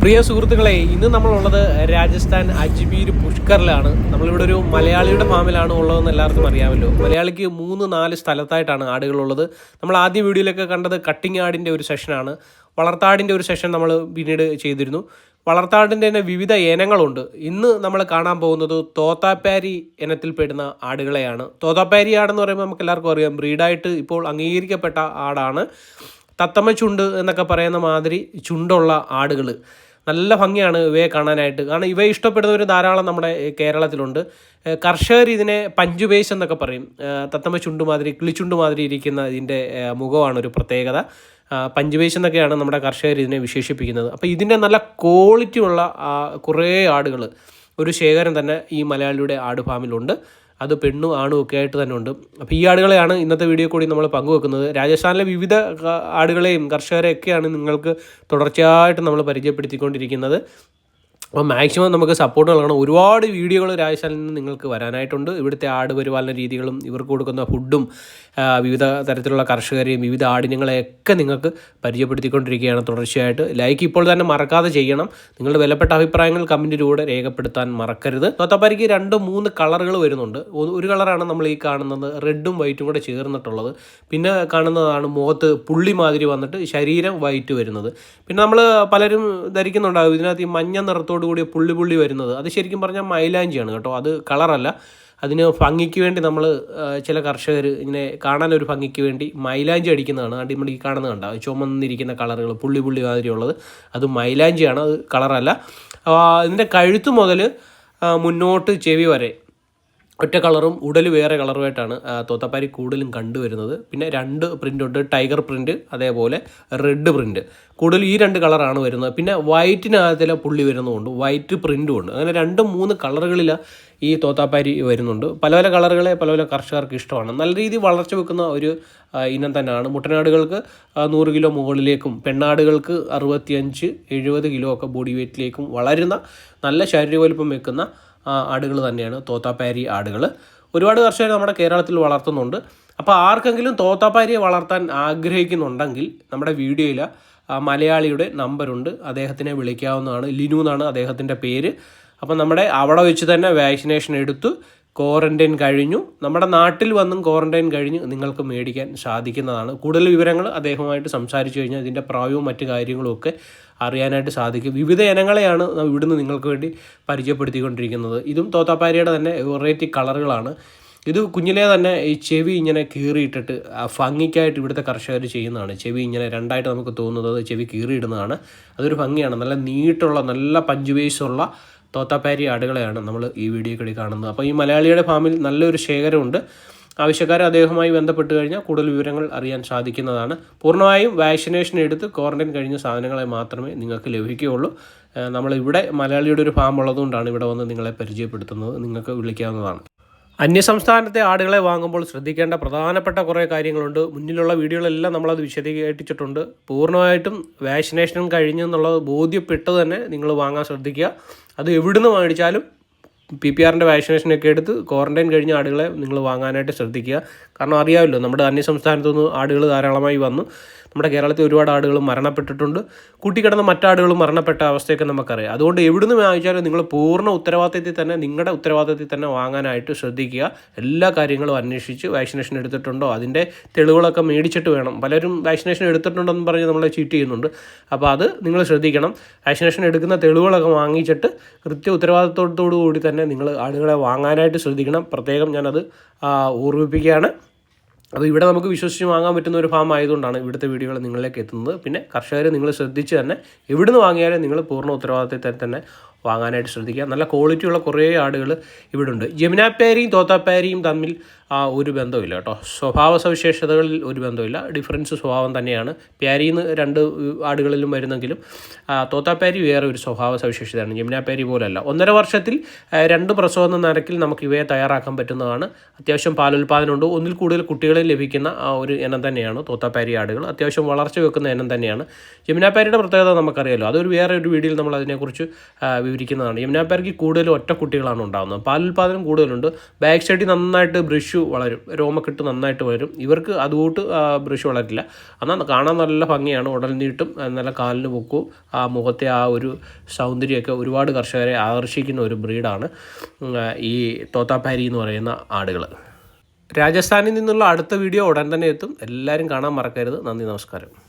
പ്രിയ സുഹൃത്തുക്കളെ ഇന്ന് നമ്മളുള്ളത് രാജസ്ഥാൻ അജ്മീർ പുഷ്കറിലാണ്. നമ്മളിവിടെ ഒരു മലയാളിയുടെ ഫാമിലാണ് ഉള്ളതെന്ന് എല്ലാവർക്കും അറിയാമല്ലോ. മലയാളിക്ക് മൂന്ന് നാല് സ്ഥലത്തായിട്ടാണ് ആടുകളുള്ളത്. നമ്മൾ ആദ്യ വീഡിയോയിലൊക്കെ കണ്ടത് കട്ടിങ് ആടിന്റെ ഒരു സെഷനാണ് വളർത്താടിന്റെ ഒരു സെഷൻ നമ്മൾ പിന്നീട് ചെയ്തിരുന്നു. വളർത്താടിന്റെ തന്നെ വിവിധ ഇനങ്ങളുണ്ട്. ഇന്ന് നമ്മൾ കാണാൻ പോകുന്നത് തോത്താപ്പാരി ഇനത്തിൽപ്പെടുന്ന ആടുകളെയാണ്. തോത്താപ്പാരി ആടെന്ന് പറയുമ്പോൾ നമുക്ക് എല്ലാവർക്കും അറിയാം ബ്രീഡായിട്ട് ഇപ്പോൾ അംഗീകരിക്കപ്പെട്ട ആടാണ്. തത്തമ്മ ചുണ്ട് എന്നൊക്കെ പറയുന്ന മാതിരി ചുണ്ടുള്ള ആടുകൾ നല്ല ഭംഗിയാണ് ഇവയെ കാണാനായിട്ട്. കാരണം ഇവയെ ഇഷ്ടപ്പെടുന്നവർ ധാരാളം നമ്മുടെ കേരളത്തിലുണ്ട്. കർഷകർ ഇതിനെ പഞ്ചുപേശ് എന്നൊക്കെ പറയും. തത്തമ്മ ചുണ്ട് മാതിരി കിളിച്ചുണ്ട് മാതിരി ഇരിക്കുന്ന ഇതിന്റെ മുഖമാണ് ഒരു പ്രത്യേകത. പഞ്ചുപേശ് എന്നൊക്കെയാണ് നമ്മുടെ കർഷകർ ഇതിനെ വിശേഷിപ്പിക്കുന്നത്. അപ്പോൾ ഇതിന്റെ നല്ല ക്വാളിറ്റി ഉള്ള കുറേ ആടുകൾ ഒരു ശേഖരം തന്നെ ഈ മലയാളിയുടെ ആട് ഫാമിലുണ്ട്. അത് പെണ്ണും ആണും ഒക്കെ ആയിട്ട് തന്നെ ഉണ്ട്. അപ്പോൾ ഈ ആടുകളെയാണ് ഇന്നത്തെ വീഡിയോ കൂടി നമ്മൾ പങ്കുവെക്കുന്നത്. രാജസ്ഥാനിലെ വിവിധ ആടുകളെയും കർഷകരെയൊക്കെയാണ് നിങ്ങൾക്ക് തുടർച്ചയായിട്ട് നമ്മൾ പരിചയപ്പെടുത്തിക്കൊണ്ടിരിക്കുന്നത്. അപ്പോൾ മാക്സിമം നമുക്ക് സപ്പോർട്ട് നൽകണം. ഒരുപാട് വീഡിയോകൾ രാജസ്ഥാനിൽ നിന്ന് നിങ്ങൾക്ക് വരാനായിട്ടുണ്ട്. ഇവിടുത്തെ ആട് പരിപാലന രീതികളും ഇവർക്ക് കൊടുക്കുന്ന ഫുഡും വിവിധ തരത്തിലുള്ള കർഷകരെയും വിവിധ ആടിനങ്ങളെയൊക്കെ നിങ്ങൾക്ക് പരിചയപ്പെടുത്തിക്കൊണ്ടിരിക്കുകയാണ് തുടർച്ചയായിട്ട്. ലൈക്ക് ഇപ്പോൾ തന്നെ മറക്കാതെ ചെയ്യണം. നിങ്ങളുടെ വിലപ്പെട്ട അഭിപ്രായങ്ങൾ കമന്റിലൂടെ രേഖപ്പെടുത്താൻ മറക്കരുത്. തൊത്തപ്പാരിക്ക് രണ്ട് മൂന്ന് കളറുകൾ വരുന്നുണ്ട്. ഒരു കളറാണ് നമ്മൾ ഈ കാണുന്നത്. റെഡും വൈറ്റും കൂടെ ചേർന്നിട്ടുള്ളത്. പിന്നെ കാണുന്നതാണ് മുഖത്ത് പുള്ളി മാതിരി വന്നിട്ട് ശരീരം വൈറ്റ് വരുന്നത്. പിന്നെ നമ്മൾ പലരും ധരിക്കുന്നുണ്ടാകും. ഇതിനകത്ത് ഈ മഞ്ഞ നിറത്തോടു കൂടിയ പുള്ളി പുള്ളി വരുന്നത്. അത് ശരിക്കും പറഞ്ഞാൽ മൈലാഞ്ചിയാണ് കേട്ടോ. അത് കളറല്ല. അതിന് ഭംഗിക്ക് വേണ്ടി നമ്മൾ ചില കർഷകർ ഇങ്ങനെ കാണാൻ ഒരു ഭംഗിക്ക് വേണ്ടി മൈലാഞ്ചി അടിക്കുന്നതാണ്. അടിമുടി കാണുന്നത് കണ്ട. ചുമന്നിരിക്കുന്ന കളറുകൾ പുള്ളി പുള്ളി മാതിരിയുള്ളത്. അത് മൈലാഞ്ചിയാണ്. അത് കളറല്ല. ഇതിന്റെ കഴുത്ത് മുതൽ മുന്നോട്ട് ചെവി വരെ ഒറ്റ കളറും ഉടൽ വേറെ കളറുമായിട്ടാണ് തോത്തപ്പാരി കൂടുതലും കണ്ടുവരുന്നത്. പിന്നെ രണ്ട് പ്രിന്റ് ടൈഗർ പ്രിന്റ് അതേപോലെ റെഡ് പ്രിന്റ് കൂടുതൽ ഈ രണ്ട് കളറാണ് വരുന്നത്. പിന്നെ വൈറ്റിനകത്തിലെ പുള്ളി വരുന്നതുകൊണ്ട് വൈറ്റ് പ്രിന്റും ഉണ്ട്. അങ്ങനെ രണ്ട് മൂന്ന് കളറുകളിൽ ഈ തോത്താപ്പാരി വരുന്നുണ്ട്. പല പല കളറുകളെ പല പല കർഷകർക്ക് ഇഷ്ടമാണ്. നല്ല രീതിയിൽ വളർച്ച വെക്കുന്ന ഒരു ഇനം തന്നെയാണ്. മുട്ടനാടുകൾക്ക് നൂറ് കിലോ മുകളിലേക്കും പെണ്ണാടുകൾക്ക് അറുപത്തിയഞ്ച് എഴുപത് കിലോ ഒക്കെ ബോഡി വെയ്റ്റിലേക്കും വളരുന്ന നല്ല ശാരീരിക വലുപ്പം വെക്കുന്ന ആടുകൾ തന്നെയാണ്. തോത്താപ്പാരി ആടുകൾ ഒരുപാട് കർഷകർ നമ്മുടെ കേരളത്തിൽ വളർത്തുന്നുണ്ട്. അപ്പോൾ ആർക്കെങ്കിലും തോത്താപ്പാരിയെ വളർത്താൻ ആഗ്രഹിക്കുന്നുണ്ടെങ്കിൽ നമ്മുടെ വീഡിയോയിൽ മലയാളിയുടെ നമ്പറുണ്ട്. അദ്ദേഹത്തിനെ വിളിക്കാവുന്നതാണ്. ലിനു എന്നാണ് അദ്ദേഹത്തിന്റെ പേര്. അപ്പം നമ്മുടെ അവിടെ വെച്ച് തന്നെ വാക്സിനേഷൻ എടുത്തു. ക്വാറന്റൈൻ കഴിഞ്ഞു. നമ്മുടെ നാട്ടിൽ വന്നും ക്വാറന്റൈൻ കഴിഞ്ഞ് നിങ്ങൾക്ക് മേടിക്കാൻ സാധിക്കുന്നതാണ്. കൂടുതൽ വിവരങ്ങൾ അദ്ദേഹവുമായിട്ട് സംസാരിച്ചു കഴിഞ്ഞാൽ ഇതിന്റെ പ്രായവും മറ്റു കാര്യങ്ങളും ഒക്കെ അറിയാനായിട്ട് സാധിക്കും. വിവിധ ഇനങ്ങളെയാണ് ഇവിടുന്ന് നിങ്ങൾക്ക് വേണ്ടി പരിചയപ്പെടുത്തിക്കൊണ്ടിരിക്കുന്നത്. ഇതും തോത്താപ്പാരിയുടെ തന്നെ വെറൈറ്റി കളറുകളാണ്. ഇത് കുഞ്ഞിലെ തന്നെ ഈ ചെവി ഇങ്ങനെ കീറിയിട്ടിട്ട് ഭംഗിക്കായിട്ട് ഇവിടുത്തെ കർഷകർ ചെയ്യുന്നതാണ്. ചെവി ഇങ്ങനെ രണ്ടായിട്ട് നമുക്ക് തോന്നുന്നത് ചെവി കീറിയിടുന്നതാണ്. അതൊരു ഭംഗിയാണ്. നല്ല നീട്ടുള്ള നല്ല പഞ്ചുവേസുള്ള തോത്താപ്പാരി ആടുകളെയാണ് നമ്മൾ ഈ വീഡിയോ കൂടി കാണുന്നത്. അപ്പോൾ ഈ മലയാളിയുടെ ഫാമിൽ നല്ലൊരു ശേഖരമുണ്ട്. ആവശ്യക്കാർ അദ്ദേഹവുമായി ബന്ധപ്പെട്ട് കഴിഞ്ഞാൽ കൂടുതൽ വിവരങ്ങൾ അറിയാൻ സാധിക്കുന്നതാണ്. പൂർണമായും വാക്സിനേഷൻ എടുത്ത് ക്വാറന്റൈൻ കഴിഞ്ഞ സാധനങ്ങളെ മാത്രമേ നിങ്ങൾക്ക് ലഭിക്കുകയുള്ളൂ. നമ്മളിവിടെ മലയാളിയുടെ ഒരു ഫാം ഉള്ളതുകൊണ്ടാണ് ഇവിടെ വന്ന് നിങ്ങളെ പരിചയപ്പെടുത്തുന്നത്. നിങ്ങൾക്ക് വിളിക്കാവുന്നതാണ്. അന്യസംസ്ഥാനത്തെ ആടുകളെ വാങ്ങുമ്പോൾ ശ്രദ്ധിക്കേണ്ട പ്രധാനപ്പെട്ട കുറേ കാര്യങ്ങളുണ്ട്. മുന്നിലുള്ള വീഡിയോകളെല്ലാം നമ്മളത് വിശദീകരിച്ചിട്ടുണ്ട്. പൂർണമായിട്ടും വാക്സിനേഷൻ കഴിഞ്ഞു എന്നുള്ളത് ബോധ്യപ്പെട്ട് തന്നെ നിങ്ങൾ വാങ്ങാൻ ശ്രദ്ധിക്കുക. അത് എവിടുന്ന് മേടിച്ചാലും പി പി ആറിന്റെ വാക്സിനേഷനൊക്കെ എടുത്ത് ക്വാറന്റൈൻ കഴിഞ്ഞ ആടുകളെ നിങ്ങൾ വാങ്ങാനായിട്ട് ശ്രദ്ധിക്കുക. കാരണം അറിയാമല്ലോ നമ്മുടെ അന്യസംസ്ഥാനത്തു നിന്ന് ആടുകൾ ധാരാളമായി വന്നു. നമ്മുടെ കേരളത്തിൽ ഒരുപാട് ആടുകൾ മരണപ്പെട്ടിട്ടുണ്ട്. കൂട്ടിക്കിടന്ന മറ്റാടുകളും മരണപ്പെട്ട അവസ്ഥയൊക്കെ നമുക്കറിയാം. അതുകൊണ്ട് എവിടുന്ന് വാങ്ങിച്ചാലും നിങ്ങൾ പൂർണ ഉത്തരവാദിത്തത്തിൽ തന്നെ നിങ്ങളുടെ ഉത്തരവാദിത്തത്തിൽ തന്നെ വാങ്ങാനായിട്ട് ശ്രദ്ധിക്കുക. എല്ലാ കാര്യങ്ങളും അന്വേഷിച്ച് വാക്സിനേഷൻ എടുത്തിട്ടുണ്ടോ? അതിന്റെ തെളിവുകളൊക്കെ മേടിച്ചിട്ട് വേണം. പലരും വാക്സിനേഷൻ എടുത്തിട്ടുണ്ടെന്ന് പറഞ്ഞ് നമ്മളെ ചീറ്റ് ചെയ്യുന്നുണ്ട്. അപ്പോൾ അത് നിങ്ങൾ ശ്രദ്ധിക്കണം. വാക്സിനേഷൻ എടുക്കുന്ന തെളിവുകളൊക്കെ വാങ്ങിച്ചിട്ട് കൃത്യ ഉത്തരവാദിത്തോടു കൂടി തന്നെ നിങ്ങൾ ആടുകളെ വാങ്ങാനായിട്ട് ശ്രദ്ധിക്കണം. പ്രത്യേകം ഞാനത് ഓർമ്മിപ്പിക്കുകയാണ്. അപ്പോൾ ഇവിടെ നമുക്ക് വിശ്വസിച്ച് വാങ്ങാൻ പറ്റുന്ന ഒരു ഫാം ആയതുകൊണ്ടാണ് ഇവിടുത്തെ വീഡിയോകൾ നിങ്ങളിലേക്ക് എത്തുന്നത്. പിന്നെ കർഷകർ നിങ്ങൾ ശ്രദ്ധിച്ച് തന്നെ എവിടുന്ന് വാങ്ങിയാലും നിങ്ങൾ പൂർണ ഉത്തരവാദിത്തത്തിൽ തന്നെ വാങ്ങാനായിട്ട് ശ്രദ്ധിക്കുക. നല്ല ക്വാളിറ്റിയുള്ള കുറേ ആടുകൾ ഇവിടെ ഉണ്ട് ജമുനാപ്പാരിയും തോത്താപ്പാരിയും തമ്മിൽ ഒരു ബന്ധമില്ല കേട്ടോ. സ്വഭാവ സവിശേഷതകളിൽ ഒരു ബന്ധമില്ല ഡിഫറൻസ് സ്വഭാവം തന്നെയാണ്. പ്യാരിന്ന് രണ്ട് ആടുകളിലും വരുന്നെങ്കിലും തോത്താപ്പാരി വേറെ ഒരു സ്വഭാവ സവിശേഷതയാണ്. ജമുനാപ്പാരി പോലല്ല. ഒന്നര വർഷത്തിൽ രണ്ട് പ്രസവം നിരക്കിൽ നമുക്ക് ഇവയെ തയ്യാറാക്കാൻ പറ്റുന്നതാണ്. അത്യാവശ്യം പാലുൽപാദനമുണ്ട് ഒന്നിൽ കൂടുതൽ കുട്ടികളെ ലഭിക്കുന്ന ആ ഒരു ഇനം തന്നെയാണ് തോത്താപ്പാരി ആടുകൾ. അത്യാവശ്യം വളർച്ച വെക്കുന്ന ഇനം തന്നെയാണ്. ജമുനാപ്പാരിയുടെ പ്രത്യേകത നമുക്കറിയാമല്ലോ അതൊരു വേറെ ഒരു വീഡിയോയിൽ നമ്മൾ അതിനെക്കുറിച്ച് വിവരിക്കുന്നതാണ്. യമുനാപ്പാർക്ക് കൂടുതലും ഒറ്റ കുട്ടികളാണ് ഉണ്ടാകുന്നത് പാലുൽപാദനം കൂടുതലുണ്ട്. ബാക്ക് സൈഡിൽ നന്നായിട്ട് ബ്രഷ് വളരും. രോമക്കെട്ട് നന്നായിട്ട് വളരും. ഇവർക്ക് അതുകൂട്ട് ബ്രഷ് വളരില്ല. എന്നാൽ കാണാൻ നല്ല ഭംഗിയാണ്. ഉടൽ നീട്ടും നല്ല കാലിന് പൊക്കും. ആ മുഖത്തെ ആ ഒരു സൗന്ദര്യമൊക്കെ ഒരുപാട് കർഷകരെ ആകർഷിക്കുന്ന ഒരു ബ്രീഡാണ് ഈ തോത്താപ്പാരി എന്ന് പറയുന്ന ആടുകൾ. രാജസ്ഥാനിൽ നിന്നുള്ള അടുത്ത വീഡിയോ ഉടൻ തന്നെ എത്തും. എല്ലാവരും കാണാൻ മറക്കരുത്. നന്ദി നമസ്കാരം.